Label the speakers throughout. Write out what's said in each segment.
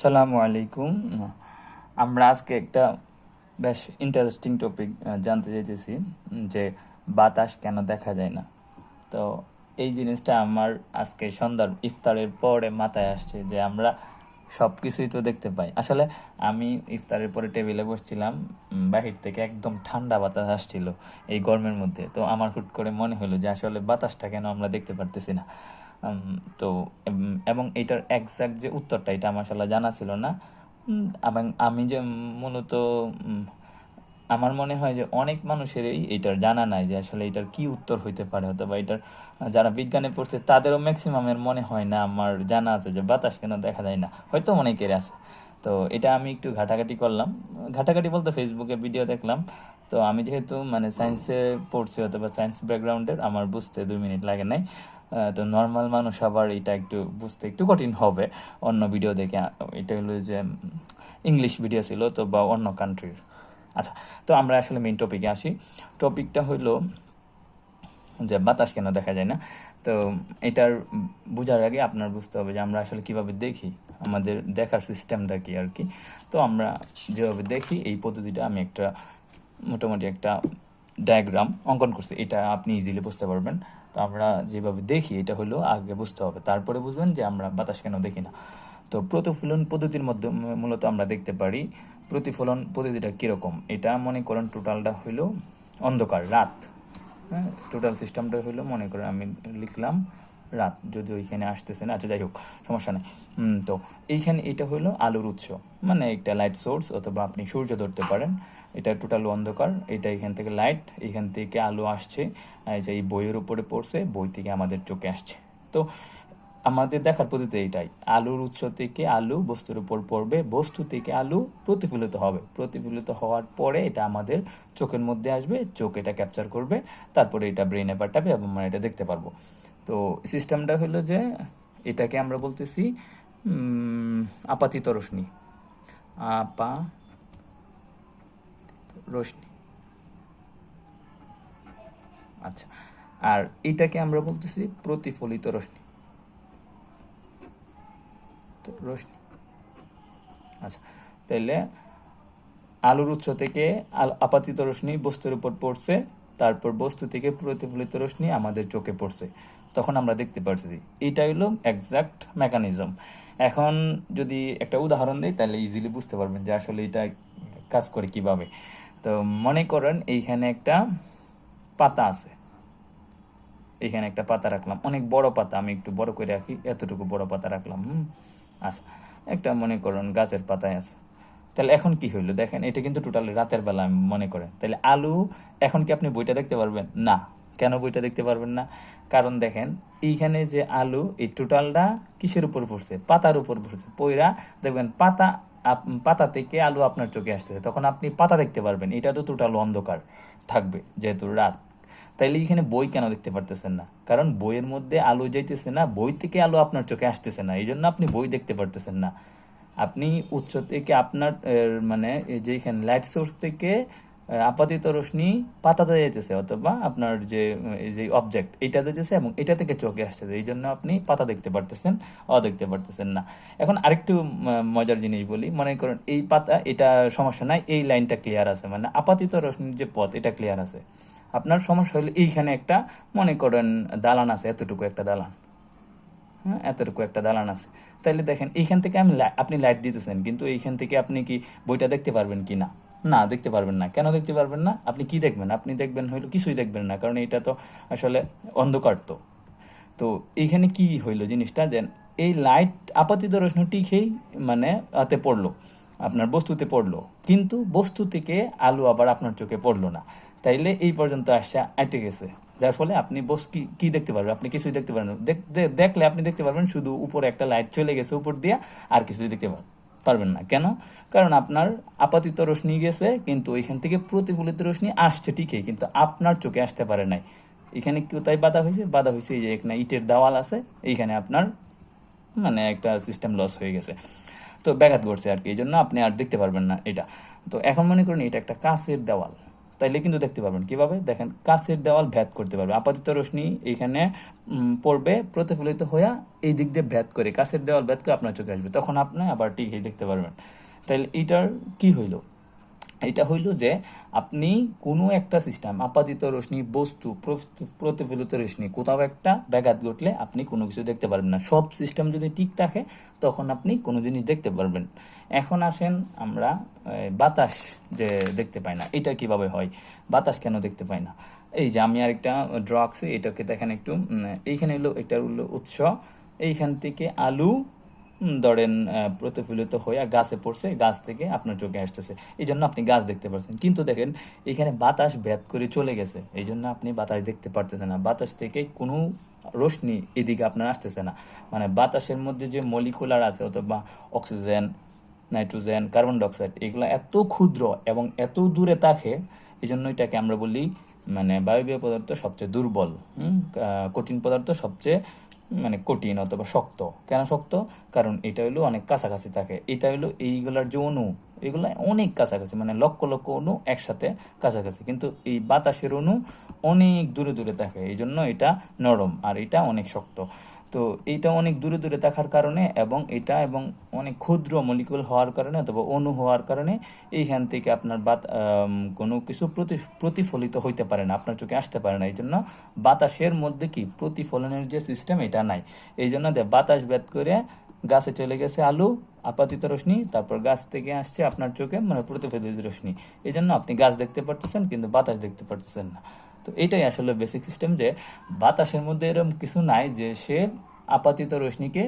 Speaker 1: সালামু আলাইকুম। আমরা আজকে একটা বেশ ইন্টারেস্টিং টপিক জানতে চাইতেছি, যে বাতাস কেন দেখা যায় না? তো এই জিনিসটা আমার আজকে সন্ধ্যার ইফতারের পরে মাথায় আসছে যে আমরা সব কিছুই তো দেখতে পাই। আসলে আমি ইফতারের পরে টেবিলে বসছিলাম বাহির থেকে একদম ঠান্ডা বাতাস আসছিল এই গরমের মধ্যে। তো আমার হুট করে মনে হলো যে আসলে বাতাসটা কেন আমরা দেখতে পারতেছি না। তো এবং এটার এক্সাক্ট যে উত্তরটা, এটা আমার আসলে জানা ছিল না। এবং আমি যে মূলত আমার মনে হয় যে অনেক মানুষেরই এটার জানা নাই যে আসলে এটার কি উত্তর হইতে পারে, অথবা এটার, যারা বিজ্ঞানে পড়ছে, তাদেরও ম্যাক্সিমামের মনে হয় না, আমার জানা আছে যে বাতাস কেন দেখা যায় না। হয়তো অনেকের আছে। তো, এটা আমি একটু ঘাটাঘাটি করলাম। ঘাটাঘাটি বলতে ফেসবুকে ভিডিও দেখলাম। তো, আমি যেহেতু মানে সায়েন্সে পড়ছি অথবা সায়েন্স ব্যাকগ্রাউন্ডের আমার বুঝতে দুই মিনিট লাগে নাই। তো নর্মাল মানুষ আবার এটা একটু বুঝতে একটু কঠিন হবে। অন্য ভিডিও দেখে, এটা হলো যে ইংলিশ ভিডিও ছিল তো বা অন্য কান্ট্রির আচ্ছা তো আমরা আসলে মেইন টপিকে আসি। টপিকটা হইল যে, বাতাস কেন দেখা যায় না? তো এটার বোঝার আগে আপনার বুঝতে হবে যে, আমরা আসলে কীভাবে দেখি? আমাদের দেখার সিস্টেমটা কি আর কি? তো আমরা যেভাবে দেখি, এই পদ্ধতিটা আমি একটা, মোটামুটি একটা ডায়াগ্রাম অঙ্কন করছি। এটা আপনি ইজিলি বুঝতে পারবেন। তো আমরা যেভাবে দেখি, এটা হলো আগে বুঝতে হবে। তারপরে বুঝবেন যে আমরা বাতাস কেন দেখি না। তো প্রতিফলন পদ্ধতির মধ্যে মূলত আমরা দেখতে পারি প্রতিফলন পদ্ধতিটা কীরকম? এটা মনে করেন টোটালটা হইল অন্ধকার, রাত। হ্যাঁ টোটাল সিস্টেমটা হলো মনে করেন আমি লিখলাম রাত। যদি ওইখানে আসতেছে না আচ্ছা যাই হোক, সমস্যা নেই। তো এইখানে এটা হলো আলোর উৎস। মানে একটা লাইট সোর্স অথবা আপনি সূর্য ধরতে পারেন। এটা টোটাল অন্ধকার, এটা এখান থেকে লাইট এখান থেকে আলো আসছে এই যে এই বইয়ের উপরে পড়ছে, বই থেকে আমাদের চোখে আসছে। তো আমাদের দেখার পদ্ধতি এইটাই আলোর উৎস থেকে আলু বস্তুর উপর পড়বে, বস্তু থেকে আলু প্রতিফলিত হবে। প্রতিফলিত হওয়ার পরে এটা আমাদের চোখের মধ্যে আসবে, চোখ এটা ক্যাপচার করবে, তারপরে এটা ব্রেনে পাঠাবে এবং আমরা এটা দেখতে পারব। তো সিস্টেমটা হলো যে এটাকে আমরা বলতেছি আপাতিত রশ্মি। আপা রশ্মি আচ্ছা আর এটাকে আমরা বলতেছি প্রতিফলিত রশ্মি তো রশ্মি আচ্ছা তাহলে আলোর উৎস থেকে আপাতিত রশ্মি বস্তুর উপর পড়ছে, তারপর বস্তু থেকে প্রতিফলিত রশ্মি আমাদের চোখে পড়ছে। তখন আমরা দেখতে পারছি এইটা হলো একজাক্ট মেকানিজম এখন যদি একটা উদাহরণ দিই তাহলে ইজিলি বুঝতে পারবেন যে আসলে এটা কাজ করে কীভাবে। তো মনে করেন এইখানে একটা পাতা আছে। এখানে একটা পাতা রাখলাম। অনেক বড় পাতা, আমি একটু বড় করে রাখি, এতটুকু বড় পাতা রাখলাম আচ্ছা একটা মনে করুন গাছের পাতায় আছে। তাহলে এখন কি হইল? দেখেন, এটা কিন্তু টোটালি রাতের বেলা, আমি মনে করেন। তাহলে আলু, এখন কি আপনি বইটা দেখতে পারবেন? না। কেন বইটা দেখতে পারবেন না? কারণ দেখেন, এইখানে যে আলু, এই টোটালটা কিসের উপর পড়ছে? পাতার উপর পড়ছে। পইরা দেখবেন পাতা পাতা থেকে আলো আপনার চোখে আসতেছে। তখন আপনি পাতা দেখতে পারবেন। এটা তো টোটাল অন্ধকার থাকবে যেহেতু রাত। তাইলে এখানে বই কেন দেখতে পারতেছেন না? কারণ বইয়ের মধ্যে আলো যাইতেছে না, বই থেকে আলো আপনার চোখে আসতেছে না। এই জন্য আপনি বই দেখতে পারতেছেন না। আপনি উৎস থেকে আপনার মানে যেখানে লাইট সোর্স থেকে আপাতিত রশ্মি পাতাতে যাইতেছে অথবা আপনার যে, এই যে অবজেক্ট এটা যাইতেছে এবং এটা থেকে চোখে আসতেছে। এই জন্য আপনি পাতা দেখতে পারতেছেন, অ দেখতে পারতেছেন না। এখন আরেকটু মজার জিনিস বলি। মনে করেন, এই পাতা, এটা সমস্যা নাই, এই লাইনটা ক্লিয়ার আছে। মানে আপাতিত রশ্মির যে পথ, এটা ক্লিয়ার আছে। আপনার সমস্যা হলো এইখানে একটা, মনে করেন, দালান আছে, এতটুকু একটা দালান। হ্যাঁ এতটুকু একটা দালান আছে। তাইলে দেখেন, এইখান থেকে আমি আপনি লাইট দিতেছেন, কিন্তু এইখান থেকে আপনি কি বইটা দেখতে পারবেন কি না না, দেখতে পারবেন না। কেন দেখতে পারবেন না? আপনি কি দেখবেন? আপনি দেখবেন হইল কিছুই দেখবেন না, কারণ এটা তো আসলে অন্ধকার তো। তো এইখানে কি হইল জিনিসটা যে, এই লাইট আপাতিত রশ্মি টিকেই মানে হাতে পড়ল, আপনার বস্তুতে পড়ল। কিন্তু বস্তু থেকে আলো আবার আপনার চোখে পড়ল না। তাইলে এই পর্যন্ত আসা আটকে গেছে। যার ফলে আপনি বস, কি কি দেখতে পারবেন? আপনি কিছুই দেখতে পারবেন দেখলে আপনি দেখতে পারবেন শুধু উপরে একটা লাইট চলে গেছে উপর দিয়ে, আর কিছুই দেখতে পার- পারবেন না। কেন? কারণ আপনার আপাতিত রশ্মি গেছে, কিন্তু ওইখান থেকে প্রতিফলিত রশ্মি আসছে ঠিকই, কিন্তু আপনার চোখে আসতে পারে নাই। এখানে কোথায় বাধা হয়েছে? বাধা হয়েছে এই যে এখানে ইটের দেওয়াল আছে, এইখানে আপনার মানে একটা সিস্টেম লস হয়ে গেছে। তো ব্যাঘাত ঘটছে আর কি, এই জন্য আপনি আর দেখতে পারবেন না এটা। তো এখন মনে করুন এটা একটা কাঁচের দেওয়াল। তাইলে কিন্তু দেখতে পাবেন কীভাবে? দেখেন, কাছের দেওয়াল ভেদ করতে পারবে। আপাতত রশ্মি এখানে পড়বে, প্রতিফলিত হয়ে এই দিক দিয়ে ভেদ করে, কাছের দেওয়াল ভেদ করে আপনার চোখে আসবে। তখন আপনি আবার টিকে দেখতে পারবেন। তাইলে এটার কি হইল? এটা হইল যে আপনি কোনো একটা সিস্টেম আপাতিত রশ্মি, বস্তু প্রতিফলিত রশ্মি, কোথাও একটা ব্যাঘাত ঘটলে আপনি কোনো কিছু দেখতে পারবেন না। সব সিস্টেম যদি ঠিক থাকে, তখন আপনি কোনো জিনিস দেখতে পারবেন। এখন আসেন আমরা বাতাস যে দেখতে পাই না, এটা কীভাবে হয়? বাতাস কেন দেখতে পাই না? এই যে আমি আরেকটা ড্র আঁকছি এটাকে দেখেন একটু এইখানে হলো এটার হলো উৎস। এইখান থেকে আলু ধরেন প্রতিফলিত হয়ে গাছে পড়ছে গাছ থেকে আপনার চোখে আসতেছে। এই জন্য আপনি গাছ দেখতে পাচ্ছেন কিন্তু দেখেন, এখানে বাতাস ভেদ করে চলে গেছে। এই জন্য আপনি বাতাস দেখতে পারতেছেন না। বাতাস থেকে কোনো রশ্মি এদিকে আপনার আসতেছে না। মানে বাতাসের মধ্যে যে মলিকুলার আছে, অথবা অক্সিজেন, নাইট্রোজেন, কার্বন ডাইঅক্সাইড, এগুলো এত ক্ষুদ্র এবং এত দূরে থাকে, এই জন্য এটাকে আমরা বলি মানে বায়বীয় পদার্থ সবচেয়ে দুর্বল? কঠিন পদার্থ সবচেয়ে মানে কঠিন অথবা শক্ত। কেন শক্ত? কারণ এটা হলো অনেক কাছাকাছি থাকে। এটা হলো এইগুলার যে অণু, এগুলো অনেক কাছাকাছি মানে লক্ষ লক্ষ অণু একসাথে কাছাকাছি। কিন্তু এই বাতাসের অণু অনেক দূরে দূরে থাকে। এই জন্য এটা নরম আর এটা অনেক শক্ত। তো এইটা অনেক দূরে দূরে থাকার কারণে এবং এটা এবং অনেক ক্ষুদ্র মলিকুল হওয়ার কারণে অথবা অণু হওয়ার কারণে এইখান থেকে আপনার বাত কোনো কিছু প্রতি, প্রতিফলিত হইতে পারে না, আপনার চোখে আসতে পারে না। এই জন্য বাতাসের মধ্যে কি প্রতিফলনের যে সিস্টেম এটা নাই। এই জন্য বাতাস ভেদ করে গাছে চলে গেছে আলু, আপাতিত রশ্মি, তারপর গাছ থেকে আসছে আপনার চোখে মানে প্রতিফলিত রশ্মি। এই জন্য আপনি গাছ দেখতে পারতেছেন, কিন্তু বাতাস দেখতে পারতেছেন না। তো এটাই আসলে বেসিক সিস্টেম যে বাতাসের মধ্যে এরকম কিছু নাই যে সে আপাতিত রশ্মিকে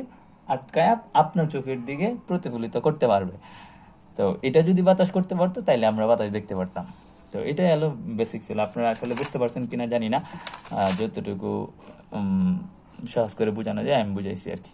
Speaker 1: আটকায় আপনার চোখের দিকে প্রতিফলিত করতে পারবে। তো এটা যদি বাতাস করতে পারতো, তাইলে আমরা বাতাস দেখতে পারতাম। তো এটাই হলো বেসিক ছিল। আপনারা আসলে বুঝতে পারছেন কিনা জানি না। যতটুকু সহজ করে বোঝানো যায়, আমি বুঝাইছি আর কি।